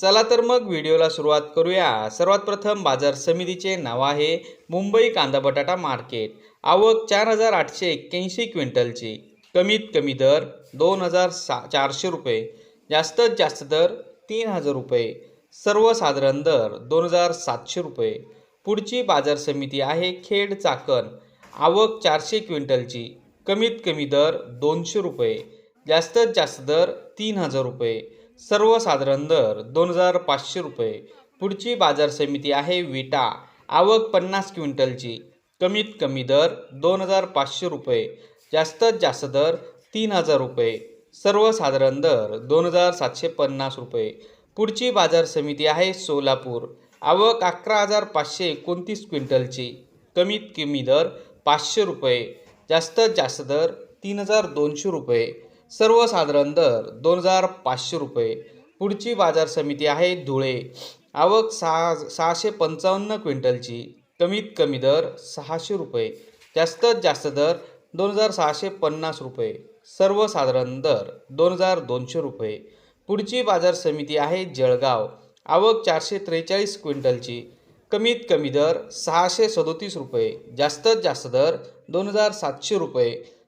चला तर मग व्हिडिओला सुरुवात करूया. सर्वात प्रथम बाजार समितीचे नाव आहे मुंबई कांदा बटाटा मार्केट. आवक चार हजार आठशे एक्क्याऐंशी क्विंटलची. कमीत कमी दर दोन हजार सा चारशे रुपये. जास्तीत जास्त दर तीन हजार रुपये. सर्वसाधारण दर दोन हजार सातशे रुपये. पुढची बाजार समिती आहे खेड चाकण. आवक चारशे क्विंटलची. कमीत कमी दर दोनशे रुपये. जास्तीत जास्त दर तीन हजार रुपये. सर्वसाधारण दर दोन हजार पाचशे रुपये. पुढची बाजार समिती आहे विटा. आवक पन्नास क्विंटलची. कमीत कमी दर दोन हजार पाचशे रुपये. जास्तीत जास्त दर तीन हजार रुपये. सर्वसाधारण दर दोन हजार सातशे पन्नास रुपये. पुढची बाजार समिती आहे सोलापूर. आवक अकरा हजार पाचशे एकोणतीस क्विंटलची. कमीत कमी दर पाचशे रुपये. जास्तीत जास्त दर तीन हजार दोनशे रुपये. सर्वसाधारण दर दोन हजार पाचशे रुपये. पुढची बाजार समिती आहे धुळे. आवक सहा सहाशे पंचावन्न क्विंटलची. कमीत कमी दर सहाशे रुपये. जास्तीत जास्त दर दोन हजार सहाशे पन्नास रुपये. सर्वसाधारण दर दोन हजार दोनशे रुपये. पुढची बाजार समिती आहे जळगाव. आवक चारशे त्रेचाळीस क्विंटलची. कमीत कमी दर सहाशे सदोतीस रुपये. जास्तीत जास्त दर दोन हजार सातशे रुपये.